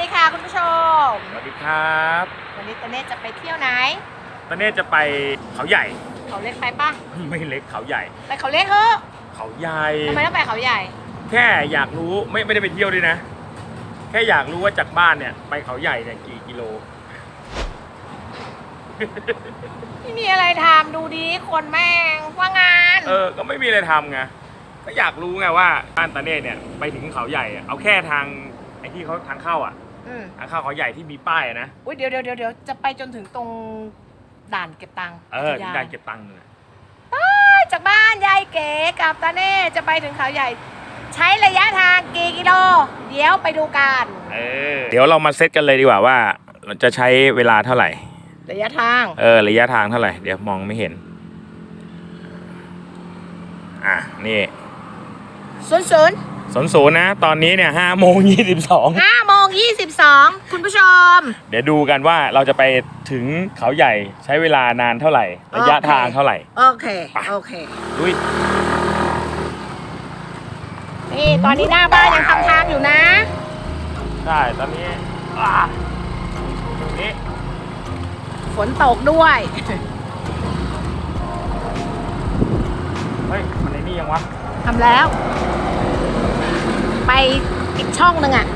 ดีค่ะคุณผู้ชม สวัสดีครับวันนี้ตาเน่จะไปเที่ยวไหนตอนนี้จะไปเขาใหญ่ เขาเล็กไปปะไม่เล็กเขาใหญ่ ไปเขาเล็กเฮ้อะเขาใหญ่ ทำไมต้องไปเขาใหญ่ แค่อยากรู้ไม่ไม่ได้ไปเที่ยวด้วยนะ แค่อยากรู้ว่าจากบ้านเนี่ยไปเขาใหญ่เนี่ยกี่กิโล ไม่มีอะไรทำดูดีคนแม่งว่างงานเออ ก็ไม่มีอะไรทำไง ก็อยากรู้ไงว่าบ้านตาเน่เนี่ยไปถึงเขาใหญ่อะเอาแค่ทางไอ้ที่เขาทางเข้าอะ อืมทางเข้าเขาใหญ่ที่มีป้ายอะนะ อุ้ยเดี๋ยวเดี๋ยวเดี๋ยวเดี๋ยวจะไปจนถึงตรงด่านเก็บตังค์เอออุทยนได้เก็บตังค์เลยไปจากบ้านยายเก๋กับตาเน่จะไปถึงเขาใหญ่ ใช้ระยะทางกี่กิโล เดี๋ยวไปดูกันเออ เดี๋ยวเรามาเซตกันเลยดีกว่าว่าเราจะใช้เวลาเท่าไหร่ ระยะทางเออ ระยะทางเท่าไหร่ เดี๋ยวมองไม่เห็น อะ นี่ ศูนย์ศูนย์ สนศูนย์นะ ตอนนี้เนี่ยห้าโมงยี่สิบสองห้าโมงยี่สิบสองคุณผู้ชม เดี๋ยวดูกันว่าเราจะไปถึงเขาใหญ่ใช้เวลานานเท่าไหร่ ระยะโอเค ทางเท่าไหร่ โอเคไปโอเคดุยนี่ตอนนี้หน้าบ้านยังทำทางอยู่นะ ใช่ตอนนี้อ่าตรงนี้ฝนตกด้วย เฮ้ยมันในนี่ยังวะทำแล้ว ไปอีกช่องหนึ่งอะ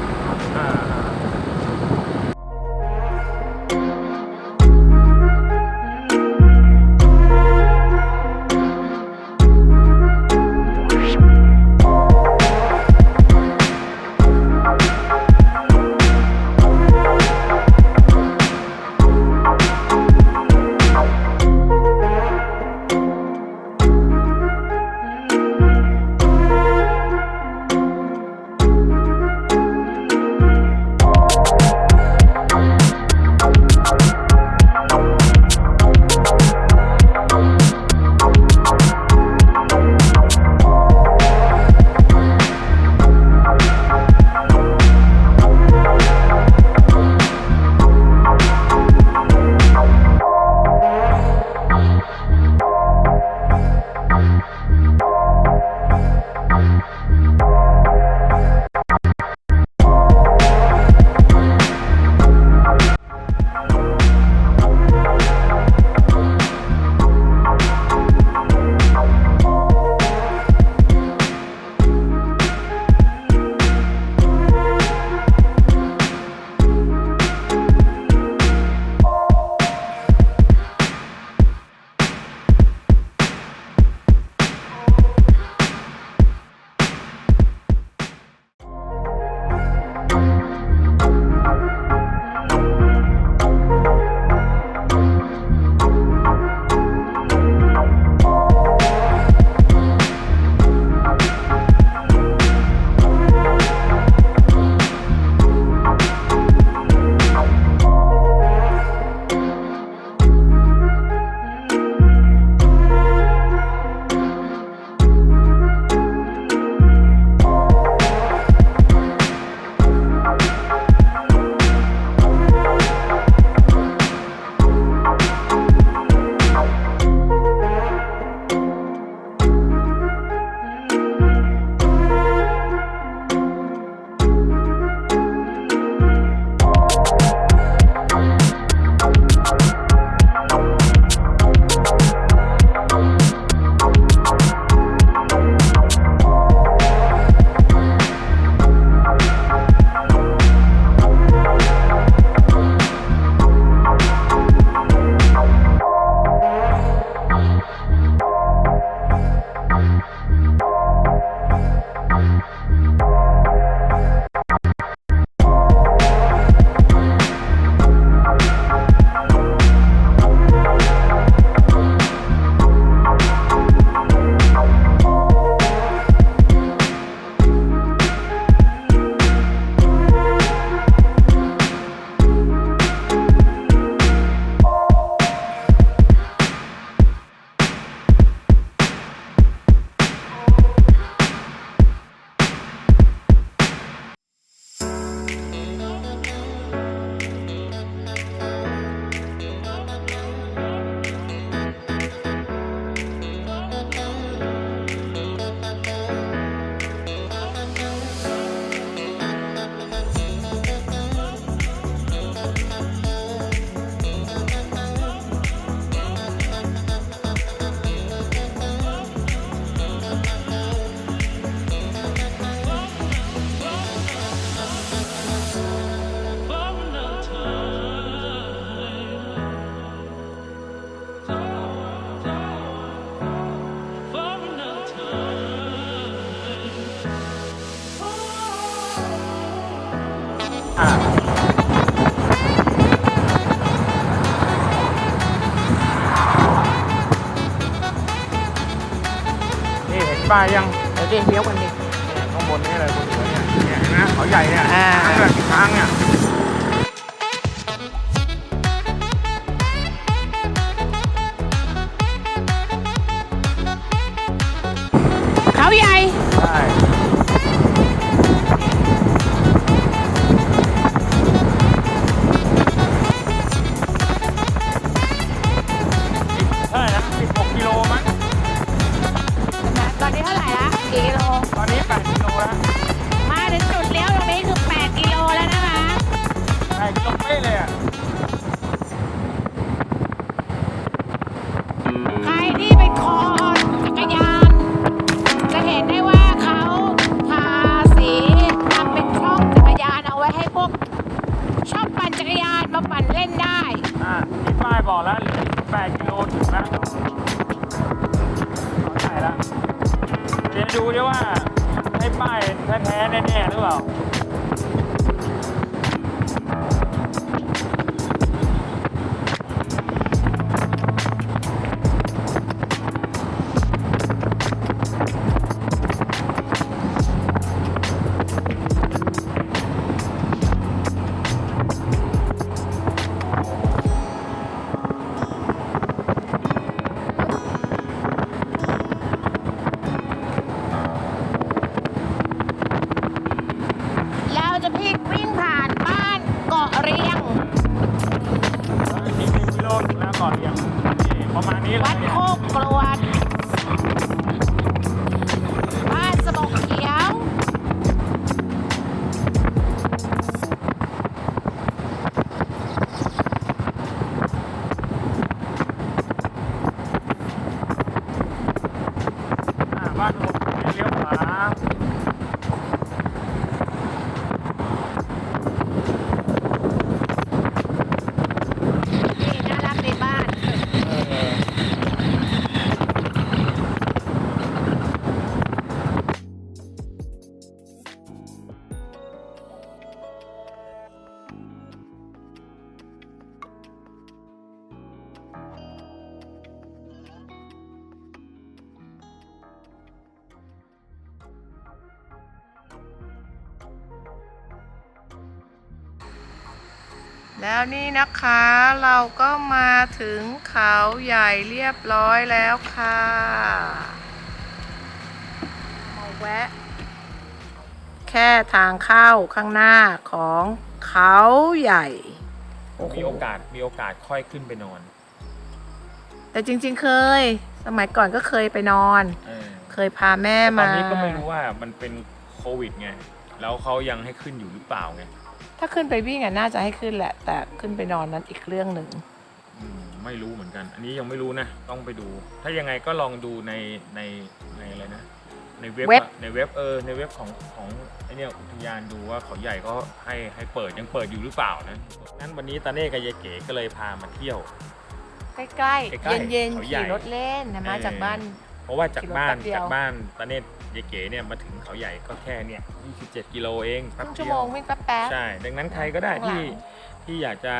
นี่เห็นป้ายยังเดี๋ยวเดี๋ยวเลี้ยวกันดิ ข้างบนนี่เลยบนหัวเนี่ยเนี่ยเห็นไหมเขาใหญ่เนี่ยอ่าช้างแบบช้างเนี่ย ดูดิว่าให้ป้ายแท้ๆแน่ๆหรือเปล่า นี้วัดโค แล้วนี่นะคะเราก็มาถึงเขาใหญ่เรียบร้อยแล้วค่ะมาแวะ แค่ทางเข้าข้างหน้าของเขาใหญ่โอ้โหมีโอกาสมีโอกาสค่อยขึ้นไปนอน แต่จริง ๆ เคย สมัยก่อนก็เคยไปนอน เออเคยพาแม่แต่ตอมานนี้ก็ไม่รู้ว่ามันเป็นโควิดไง แล้วเขายังให้ขึ้นอยู่หรือเปล่าไง ถ้าขึ้นไปวิ่งอะน่าจะให้ขึ้นแหละ แต่ขึ้นไปนอนนั้นอีกเรื่องหนึ่งอืมไม่รู้เหมือนกัน อันนี้ยังไม่รู้นะ ต้องไปดู ถ้ายังไงก็ลองดูในในในอะไรนะ ในเว็บอะในเว็บเออในเว็บของของไอเนี่ยอุทยานดูว่าเขาใหญ่ก็ให้ให้เปิดยังเปิดอยู่หรือเปล่านะงั้นวันนี้ตาเน่กับยายเก๋ก็เลยพามาเที่ยว ใกล้ใกล้ๆๆเย็นๆเขาใหญ่ขี่รถเล่นนะมาเออ จากบ้าน เพราะว่าจากบ้านขี่รถแป๊บเดียวจากบ้านตาเน่ยายเก๋เนี่ยมาถึงเขาใหญ่ก็แค่เนี่ย27กิโลเองคแป๊รึ่บงชั่เดีวโมยวงวิ่งแป๊บๆใช่ดังนั้นใครก็ได้ข้างหลังที่ที่อยากจะ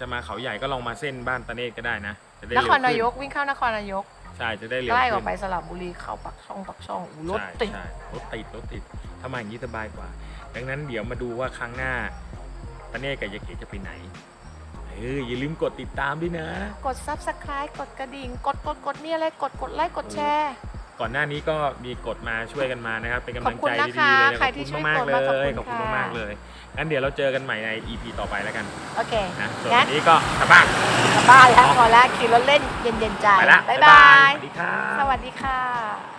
จะมาเขาใหญ่ก็ลองมาเส้นบ้านตาเนตก็ได้นะจะได้นเร็วครนายกขึ้วิ่งเข้านครนายกใช่จะได้เร็วใกล้กขึ้ว่านไปสระบุรีเข้าปักช่องปักช่องอู้รถใช่ติดใช่รถติดรถติดถ้ามาอย่างนี้สบายกว่า ดังนั้นเดี๋ยวมาดูว่าครั้งหน้าตาเนตกับยายเก๋จะไปไหน เอออย่าลืมกดติดตามด้วยนะ กด subscribe กดกระดิ่ง กดกดกดมีอะไรกดกดไลค์กดแชร์ ก่อนหน้านี้ก็มีกดมาช่วยกันมานะครับ เป็นกำลังขอบคุณใจนะดีคะๆเลยนะใครที่ช่วยมากกๆดเลมากขอบยคุณขอบคุณค่ะ มากๆเลยงั้นเดี๋ยวเราเจอกันใหม่ใน EP ต่อไปแล้วกันโอเคนะส่วนงั้วันนนี้ก็กลับบ้าน กลับบ้านแล้วพอแล้วขี่รถเล่นเย็นๆใจไปละบ๊ายบาย สวัสดีครับสวัสดีค่ะ